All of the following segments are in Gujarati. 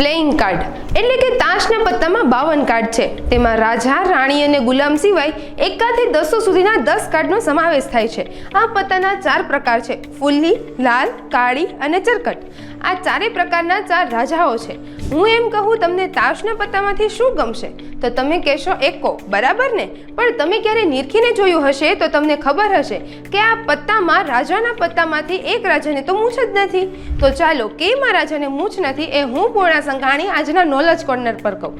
Playing card. એટલે કે તાશના પત્તામાં બાવન કાર્ડ છે. તેમાં રાજા, રાણી અને ગુલામ સિવાય એકાથી દસો સુધીના દસ કાર્ડનો સમાવેશ થાય છે. આ પત્તાના ચાર પ્રકાર છે. ફુલ્લી લાલ, કાળી અને ચરકટ. આ ચારે પ્રકારના ચાર રાજાઓ છે. હું એમ કહું, તમને તાશના પત્તામાંથી શું ગમશે? તો તમે કહેશો એકો બરાબર ને? પણ તમે ક્યારે નિરખીને જોયું હશે તો તમને ખબર હશે કે આ પત્તામાં, રાજાના પત્તામાંથી એક રાજાને તો મૂછ જ નથી. તો ચાલો કેમાં રાજાને મૂછ નથી એ હું પૂર્ણા સંઘાણી આજના નોલેજ કોર્નર પર કહું.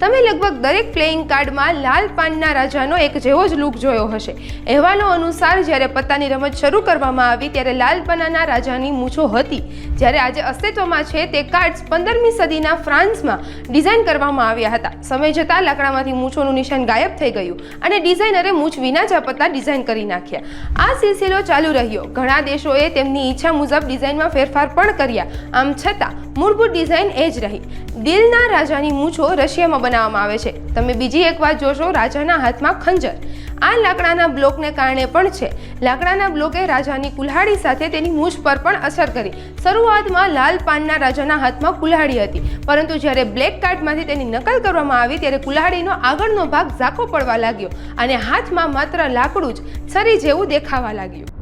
તમે લગભગ દરેક પ્લેઇંગ કાર્ડમાં લાલ પાનના રાજાનો એક જેવો જ લુક જોયો હશે. અહેવાલો અનુસાર જ્યારે પત્તાની રમત શરૂ કરવામાં આવી ત્યારે લાલ પાનાના રાજાની મૂછો હતી. જ્યારે આજે અસ્તિત્વમાં છે તે કાર્ડ્સ પંદરમી સદીના ફ્રાન્સમાં ડિઝાઇન કરવામાં આવ્યા હતા. સમય જતાં લાકડામાંથી મૂછોનું નિશાન ગાયબ થઈ ગયું અને ડિઝાઇનરે મૂછ વિના જ પત્તા ડિઝાઇન કરી નાખ્યા. આ સિલસિલો ચાલુ રહ્યો. ઘણા દેશોએ તેમની ઈચ્છા મુજબ ડિઝાઇનમાં ફેરફાર પણ કર્યા. આમ છતાં મૂળભૂત ડિઝાઇન એ જ રહી. દિલના રાજાની મૂછો રશિયામાં બનાવવામાં આવે છે. તમે બીજી એક વાત જોશો, રાજાના હાથમાં ખંજર. આ લાકડાના બ્લોકને કારણે પણ છે. લાકડાના બ્લોકે રાજાની કુલ્હાડી સાથે તેની મૂછ પર પણ અસર કરી. શરૂઆતમાં લાલ પાનના રાજાના હાથમાં કુલ્હાડી હતી. પરંતુ જ્યારે બ્લેક કાર્ડમાંથી તેની નકલ કરવામાં આવી, ત્યારે કુલ્હાડીનો આગળનો ભાગ ઝાંખો પડવા લાગ્યો અને હાથમાં માત્ર લાકડું જ છરી જેવું દેખાવા લાગ્યું.